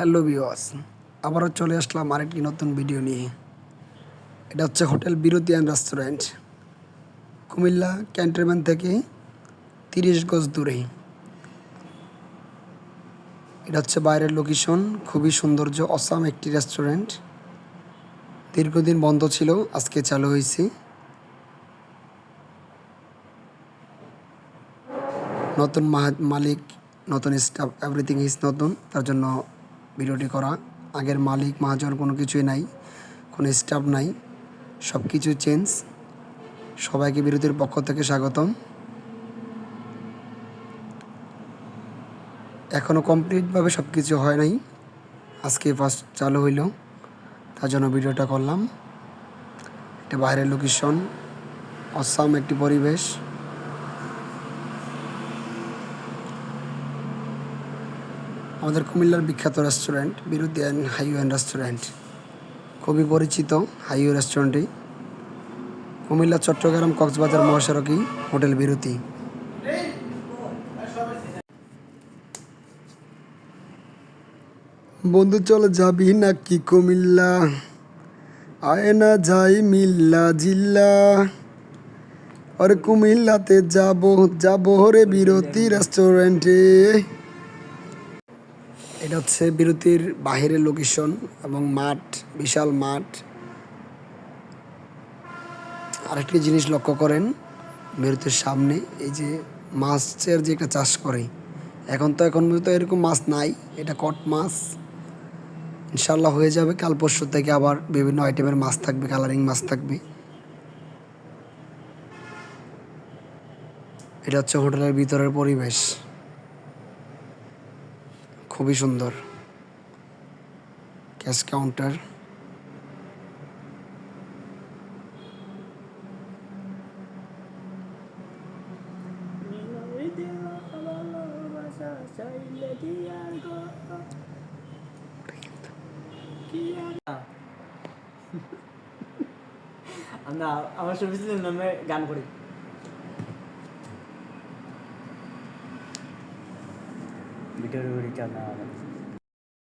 Hello বিওয়াস আবারও চলে আসলাম আরেকটি নতুন ভিডিও নিয়ে। এটা হচ্ছে হোটেল বিরতি অ্যান্ড রেস্টুরেন্ট, কুমিল্লা ক্যান্টনমেন্ট থেকে তিরিশ গজ দূরে। এটা হচ্ছে বাইরের লোকেশন খুবই সৌন্দর্য অসাম একটি রেস্টুরেন্ট দীর্ঘদিন বন্ধ ছিল, আজকে চালু হয়েছে। নতুন মালিক, নতুন স্টাফ এভরিথিং ইজ নতুন, তার জন্য ভিডিওটি করা। আগের মালিক মহাজন কোনো কিছুই নাই, কোনো স্টাফ নাই, সব কিছু চেঞ্জ সবাইকে বিরতির পক্ষ থেকে স্বাগতম। এখনও কমপ্লিটভাবে সব কিছু হয় নাই। আজকে ফার্স্ট চালু হইল, তার জন্য ভিডিওটা করলাম। এটা বাইরের লোকেশন অসাম একটি পরিবেশ। আমাদের কুমিল্লার বিখ্যাত রেস্টুরেন্ট বিরুদ্ধে অ্যান্ড হাইওয়ে রেস্টুরেন্ট। খুবই পরিচিত হাইওয়ে রেস্টুরেন্টটি। কুমিল্লা, চট্টগ্রাম, কক্সবাজার মহাসড়কি হোটেল বিরতি। বন্ধু, চল যাবি নাকি কুমিল্লা? আয় না যাই মিল্লা জিল্লা। আরে কুমিল্লাতে যাব যাব রে বিরতি রেস্টুরেন্টে। এটা হচ্ছে বিরতির বাহিরের লোকেশন এবং মাঠ, বিশাল মাঠ। আরেকটি জিনিস লক্ষ্য করেন, বিরতির সামনে এই যে মাছের যে একটা চাষ করে, এখন তো এখন পর্যন্ত এরকম মাছ নাই, এটা কট মাছ। ইনশাল্লাহ হয়ে যাবে, কাল পরশু থেকে আবার বিভিন্ন আইটেমের মাছ থাকবে কালারিং মাছ থাকবে। এটা হচ্ছে হোটেলের ভিতরের পরিবেশ। খুবই সুন্দর। Cash counter. আমরা আমার শফিসুল নামে গান করি। ভিডিওর চাল না